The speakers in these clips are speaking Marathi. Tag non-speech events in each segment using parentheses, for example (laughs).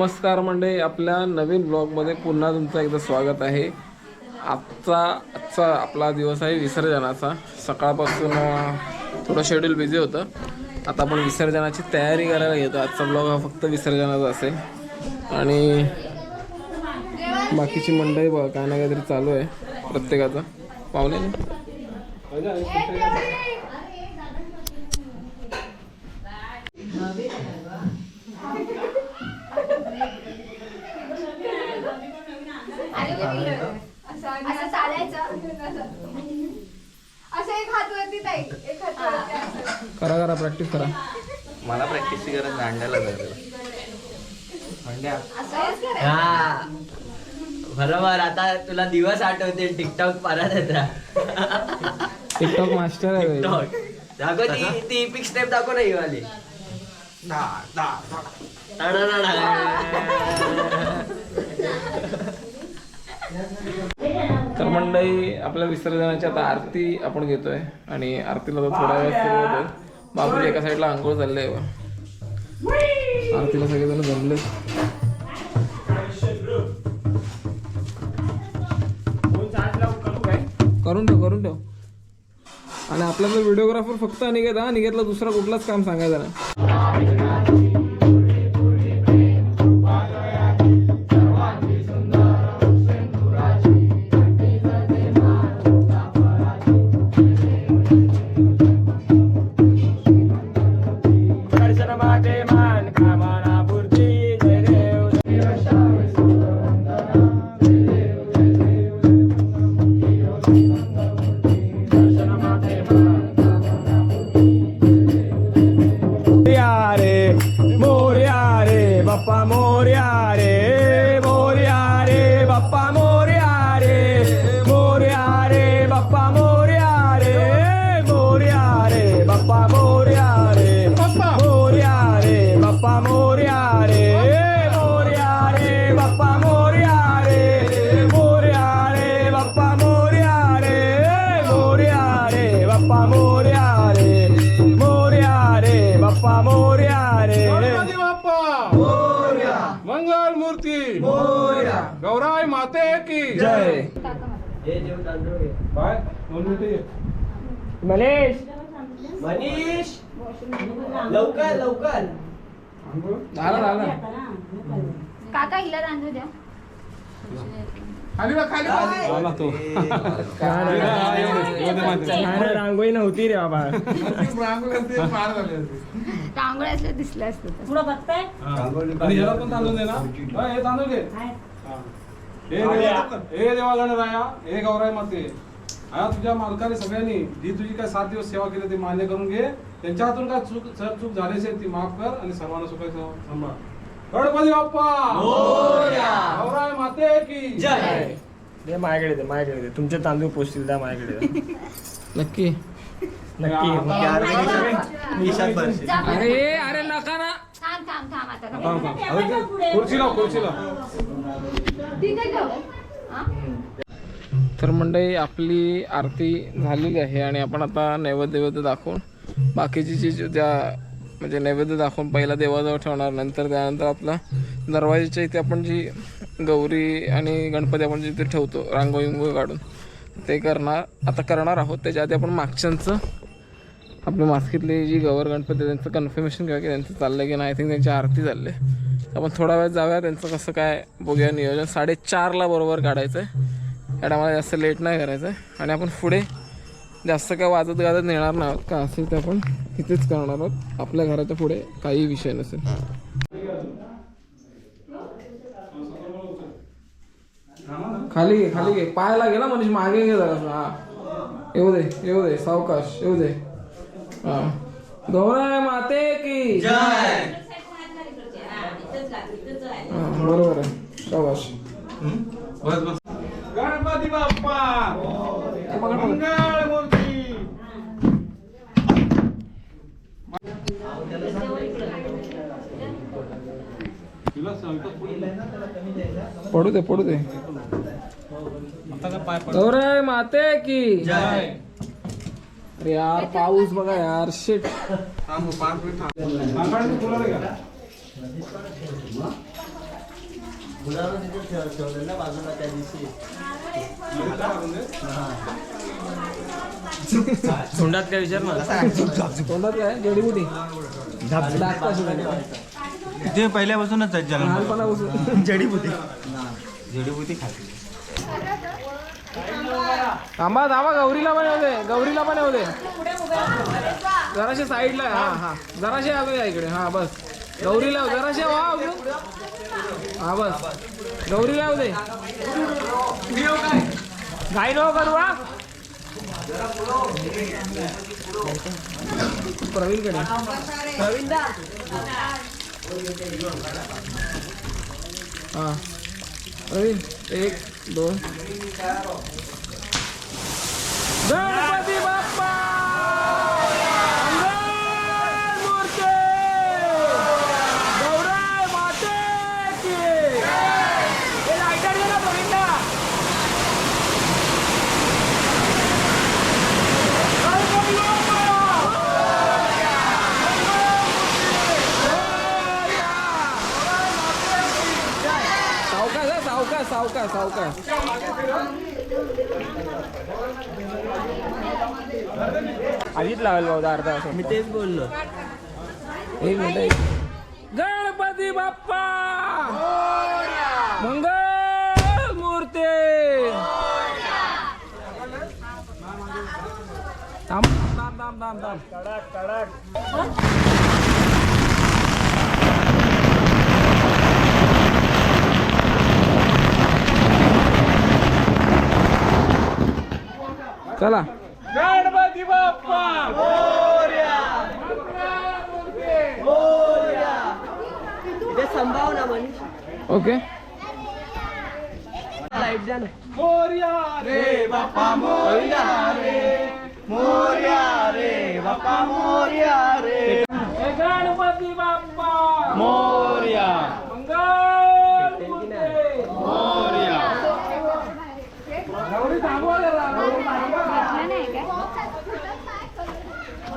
नमस्कार मंडळी आपल्या नवीन ब्लॉगमध्ये पुन्हा तुमचं एकदा स्वागत आहे. आजचा आजचा आपला दिवस आहे विसर्जनाचा. सकाळपासून थोडं शेड्यूल बिझी होतं. आता आपण विसर्जनाची तयारी करायला घेतो आजचा ब्लॉग हा फक्त विसर्जनाचा असेल. आणि बाकीची मंडळी बघा काय ना काहीतरी चालू आहे प्रत्येकाचं. पाहुणे असं चालायचं असं एक हात वरती ताई एक हात वरती असं. करा करा प्रॅक्टिस करा. मला प्रॅक्टिसची गरज नाही अंड्याला. हा. बरोबर आता तुला दिवस आठवते टिकटॉक परत येतात टिकटॉक मास्टर आहे टिकटॉक दाखव ती ती पिक स्टेप दाखव ना ही वाली तर मंडळी आपल्या विसर्जनाची आता आरती आपण घेतोय आणि आरतीला तर थोड्या वेळ सुरू होतोय बाजूला एका साईडला आंघोळ चाललंय बघ. आरतीला सगळेजण जमले. करून ठेव करून ठेव. आणि आपल्याला व्हिडिओग्राफर फक्त अनिकेत हा अनिकेतला दुसरा कुठलाच काम सांगायचं ना गौराई माते की जय। बाय दोन मिनिटं ये. मनीष। मनीष। लवकर लवकर झालं झालं काका हिला तांदूळ द्या। खाली बघ, खाली बघ. आला तो. रांगोळी. नव्हती रे बाबा. रांगोळी असते, पार झाली असते. रांगोळी असलं दिसलं असतं तर. आणि ह्याला पण तांदूळ दे ना. हा, हे तांदूळ घे. हा. हे देवा- हे देवा गणराया हे गौराई माते. हा तुझ्या मालकाने सगळ्यांनी जी तुझी काय सात दिवस सेवा केली ती मान्य करून घे. त्यांच्या हातून काय चूक सर चूक झाली असेल ती माफ कर आणि सर्वांना सुखाई सांभाळ गणपती बाप्पा! गौराई माते की जय! दे माझ्याकडे दे माझ्याकडे दे. तुमचे तांदूळ पोचतील द्या माझ्याकडे द्या. नक्की. नक्की. अरे अरे नका ना. थांब थांब थांब आता. थांब, थांब. अरे ते खुर्ची तर मंडळी आपली आरती झालेली आहे आणि आपण आता नैवेद्य दाखवून बाकीची जी ज्या म्हणजे नैवेद्य दाखवून पहिला देवाजवळ ठेवणार नंतर त्यानंतर आपला दरवाजेच्या इथे आपण जी गौरी आणि गणपती आपण जिथे ठेवतो रांगोळी काढून ते करणार आता करणार आहोत. त्याच्या आधी आपण मागच्यांचं आपल्या मास्कीतले जी गवर गणपती आहे, त्यांचं कन्फर्मेशन घ्या की त्यांचं चाललं की नाही. आय थिंक त्यांची आरती चालली आहे. आपण थोडा वेळ जाऊया त्यांचं कसं काय बघूया नियोजन. साडेचारला बरोबर काढायचं आहे या टायमाला जास्त लेट नाही करायचं आहे आणि आपण पुढे जास्त काय वाजत गाजत नेणार नाही आहोत. का असेल ते आपण इथेच करणार आहोत. आपल्या घराच्या पुढे काही विषय नसेल. खाली घे खाली घे. पायाला घे ना मनीष. मागे घे जरा. हा. येऊ दे येऊ दे. सावकाश येऊ दे. गौराय माते की बरोबर आहे. गणपती बाप्पा. पडू दे पडू दे. गौराय माते की जय. अरे यार पाऊस बघा यार शिट थांब पाच मिनिट थांब. ना बाजूला त्या दिवशी? तोंडात काय विचार मला? तोंडात काय? जडीबुटी. सुद्धा. ते पहिल्यापासूनच आहेत जन्म लहानपणापासून. जडीबुटी. जडीबुटी खाते. थांबा थांबा गौरीला पण येऊ दे गौरीला पण येऊ दे. जराशे साईडला हा हा. जराशे आलो या इकडे हा बस. गौरीला जराशे वा हा बस. गौरीला येऊ दे. घाई नको करू हा. प्रवीणकडे हा. प्रवीण एक. दोन गणपती बाप्पा मूर्ती गौराय माते की हे लायटर दे ना प्रवीणला गणपती बाप्पा सावकाश सावकाश सावकाश आधीच लावेल भाऊ अर्धा असं मी तेच बोललो. एक मिनिट गणपती बाप्पा! मंगल मूर्ती! थांब थांब थांब थांब थांब. चला. गणपती बाप्पा! इथे संभावना मनीष. ओके. लाइट द्या ना. हे गणपती बाप्पा! मोर्या मंगल मूर्ती. गौरी थांबवा जरा, गौरी थांबवा.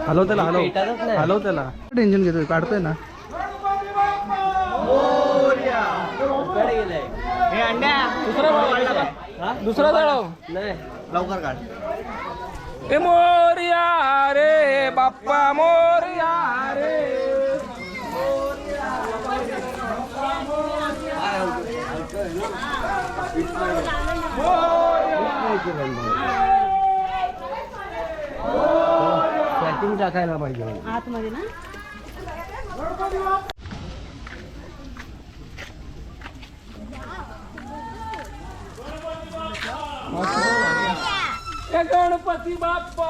हॅलो त्याला हॅलो. भेटतच नाही. हॅलो त्याला. टेन्शन घेतोय काढतोय ना. हे दुसरा नाही. लवकर काढ. ए मोर्या रे बाप्पा मोर्या रे. पॅकिंग टाकायला पाहिजे. आतमध्ये ना? गणपती बाप्पा!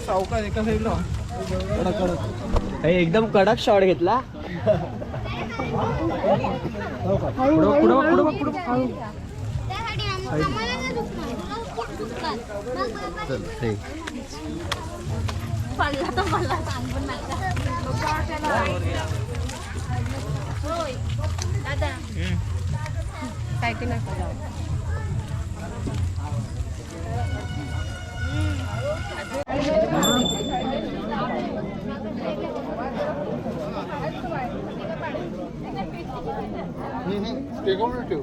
सावकार एका साईडला एकदम कडक शॉट घेतला. त्यासाठी ठेव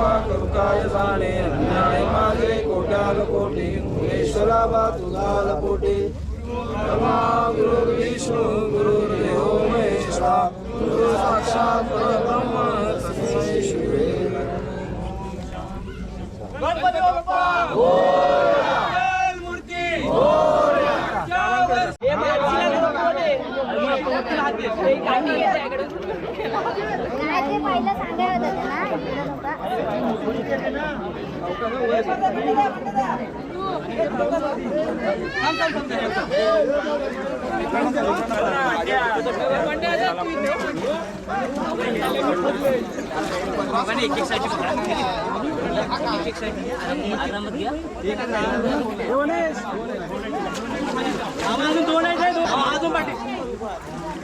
तुझीच सेवा जाणे अन्याय माझे कोट्याल कोटी मुनेश्वरा बा तुझा लपोटी गुरु विष्णू गुरु देहो महेश्वरा गुरु साक्षात परब्रह्म सांगायला होतं त्यांना इकडं एक एक साईडची पकडा एक अजून पाठी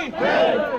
की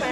ते.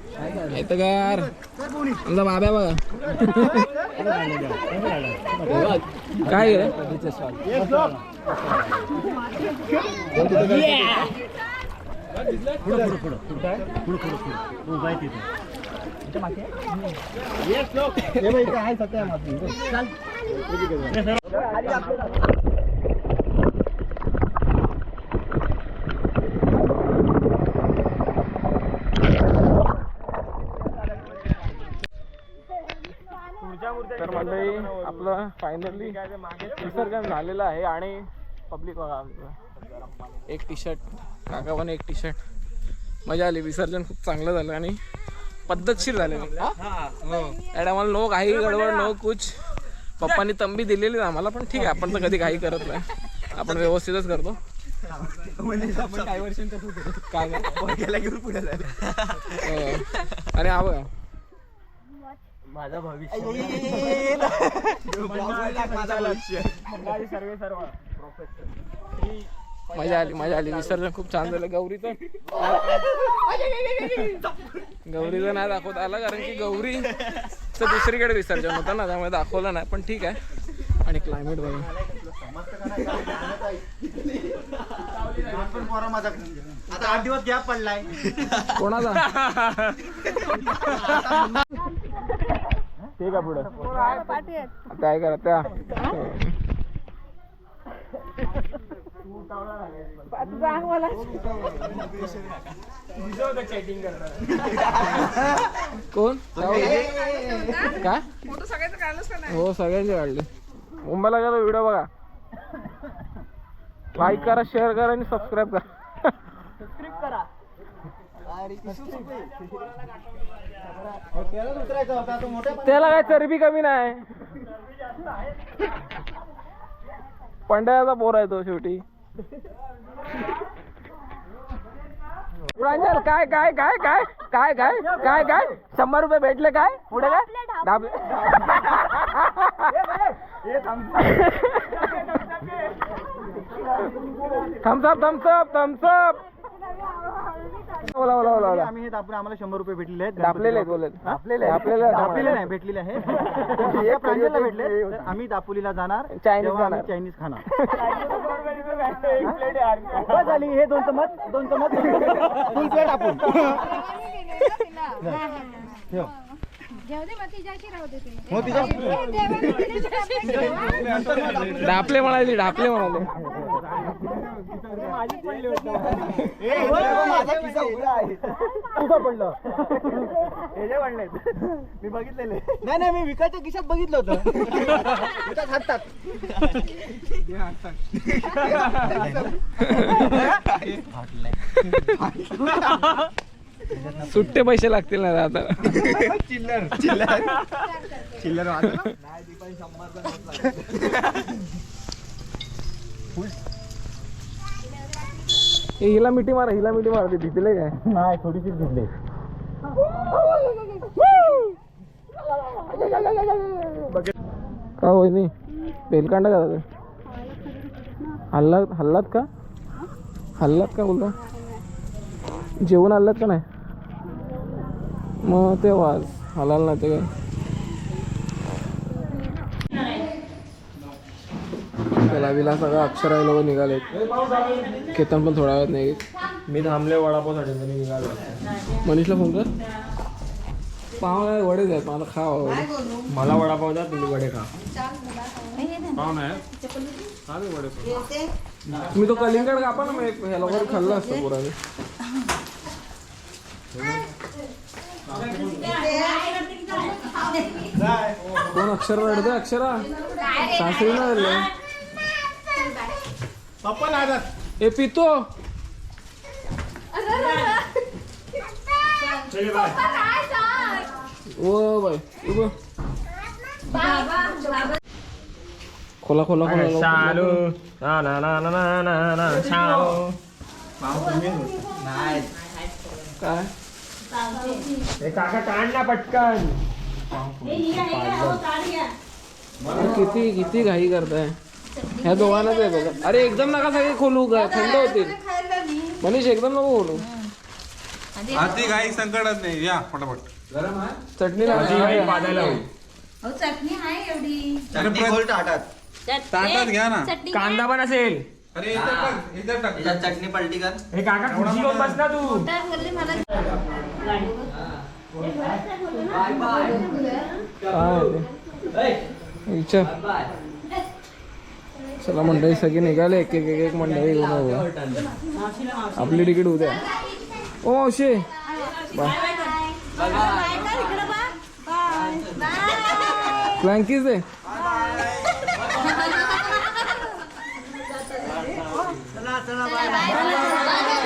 येतं गार तुमचा बाब्या बघा. काय गे तर मंडळी फायनली विसर्जन झालेलं आहे आणि पब्लिक एक टी शर्ट काका पण एक टी शर्ट मजा आली विसर्जन खूप चांगलं झालं आणि पद्धतशीर झालेलं या टायमाला नो काही गडबड नो कुछ. पप्पांनी तंबी दिलेली ना आम्हाला पण ठीक आहे आपण तर कधी काही करत नाही. आपण व्यवस्थितच करतो. काय काय? हो. आणि हा बघा. माझं भविष्य. मजा आली मजा आली. विसर्जन खूप छान झालं. गौरीचं गौरीचं नाही दाखवता आलं कारण की गौरी दुसरीकडे विसर्जन होतं ना त्यामुळे दाखवलं नाही पण ठीक आहे. आणि क्लायमेट बघा. आता आठ दिवस गॅप पडलाय. कोणाचा? (laughs) ठीक आहे पुढे. काय करा त्या. कोण? काय हो सगळ्यांचे काढले. मुंबईला गेलो व्हिडिओ बघा. लाईक करा शेअर करा आणि सबस्क्राईब करा. त्याला काय चरबी कमी नाही. पंड्याचा पोर आहे तो शेवटी. प्रांजल काय काय काय काय काय काय काय काय? शंभर रुपये भेटले काय? पुढे काय? डाबले थम्सअप थम्सअप थम्सअप बोला बोला बोला बोला. आम्ही हे दाबून आम्हाला शंभर रुपये भेटलेले आहेत. दापलेले आहेत बोलत दापलेले नाही भेटलेले आहे हे (laughs) प्रांजलला भेटले तर आम्ही दापोलीला जाणार. चायनीज तेव्हा आम्ही खाणार. चायनीज खाणार. (laughs) बस झाली हे दोन चमच दोन चमच. फुल प्लेट आपण. घेऊ दे मग तिच्याशी राहू दे तुम्ही. हो तिच्या ढापले म्हणाली ढापले म्हणाले. पडलं हे जे पडले मी बघितलेले. नाही नाही मी विकायच्या खिशात बघितलं होतं. विकत हातात. सुट्टे पैसे लागतील ना आता. चिल्लर चिल्लर. चिल्लर ए, हिला मिठी मारा हिला मिठी मारा ते भिजले काय? नाही थोडीशीच भिजले. का नाही बेलकांडा का? दादा हल्लात हल्लात का? हल्लात का बोलतो जेवण हल्लात का नाही? मग ते वाज हलाल ना ते काय? त्याला विला सगळं अक्षरा लोक निघालेत. केतन पण थोड्या वेळात नाही. मी थांबले वडापावसाठी मी निघालो. मनीषला फोन कर. पाव नाही वडेच आहेत मला खा वडे. मला वडापाव द्या तुम्ही वडे खा. पाहुण आहे आम्ही वडे तुम्ही तो कलिंगड कापा ना मग एक. ह्या लोकांनी खाल्लं असतं पुराने. कोण अक्षर रडते अक्षरा? सासरी ना पप्पा नादात ए पितो. ओ बाय. उभं खोला खोला खोला लवकर. ना ना ना ना ना ना ना चालू काय? हे काका काढ ना पटकन. अरे किती किती घाई करताय. ह्या दोघांनाच आहे बघा. अरे एकदम नका सगळे खोलू ग. थंड होतील. मनीष एकदम नको खोलू. आधी काही संकटात नाही. या पटापट. चटणी. चटणी आहे एवढी. ताटात. घ्या ना. कांदा पण असेल. अरे चटणी पलटी कर. हे काका खुर्ची बस ना ते? विचार. चला मंडळी सगळे निघाले. एक एक एक एक मंडळी घेऊन आपली तिकीट उद्या. ओ शे फ्लँकीज आहे.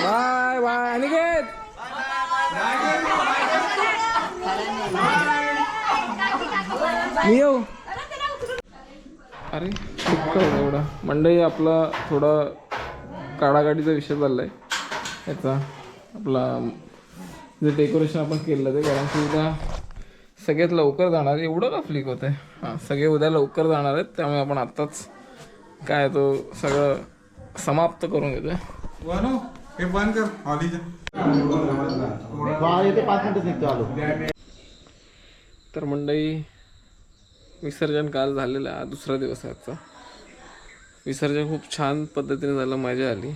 Bye bye. अनिकेत. मी येऊ. अरे एवढा. मंडई आपला थोडा काढाकाढीचा विषय चाललाय. याचा आपला जे डेकोरेशन आपण केलं ते कारण की उद्या सगळ्यात लवकर जाणार एवढं का फ्लिक होत आहे हां सगळे उद्या लवकर जाणार आहेत त्यामुळे आपण आत्ताच काय तो सगळं समाप्त करून हे बंद कर हॉलीचं आलो. तर मंडई विसर्जन काल झालेलं आहे दुसरा दिवस आहे आजचा. विसर्जन खूप छान पद्धतीने झालं मजा आली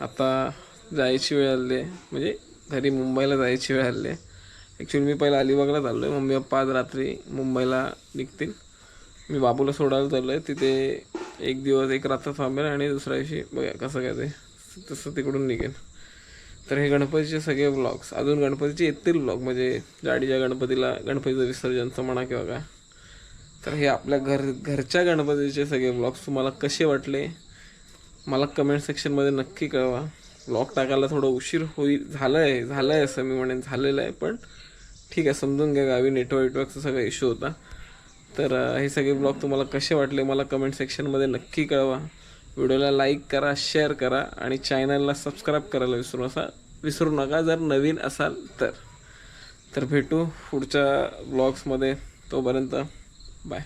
आता जायची वेळ आली आहे म्हणजे घरी मुंबईला जायची वेळ आली आहे. ॲक्च्युली मी पहिला अलिबागला चाललो आहे मम्मी पप्पा आज रात्री मुंबईला निघतील. मी बाबूला सोडायला चाललो आहे तिथे एक दिवस एक रात्र थांबेल आणि दुसऱ्या दिवशी बघा कसं काय ते तसं तिकडून निघेल. तर हे गणपतीचे सगळे ब्लॉग्स अजून गणपतीचे येतील ब्लॉग म्हणजे जाडीच्या गणपतीला गणपतीचं विसर्जनचं म्हणा किंवा काय. तर हे आपल्या घर घरच्या गणपतीचे सगळे ब्लॉग्स तुम्हाला कसे वाटले? मला कमेंट सेक्शनमध्ये नक्की कळवा. ब्लॉग टाकायला थोडं उशीर होईल झालं आहे झालं आहे असं मी म्हणेन झालेलं आहे पण ठीक आहे समजून घ्या गावी नेटवर्क नेटवर्कचा सगळा इश्यू होता. तर हे सगळे ब्लॉग तुम्हाला कसे वाटले मला कमेंट सेक्शनमध्ये नक्की कळवा. व्हिडिओला लाईक करा शेअर करा आणि चॅनलला सबस्क्राईब करायला विसरू नका विसरू नका जर नवीन असाल तर. तर भेटू पुढच्या ब्लॉग्समध्ये तोपर्यंत बाय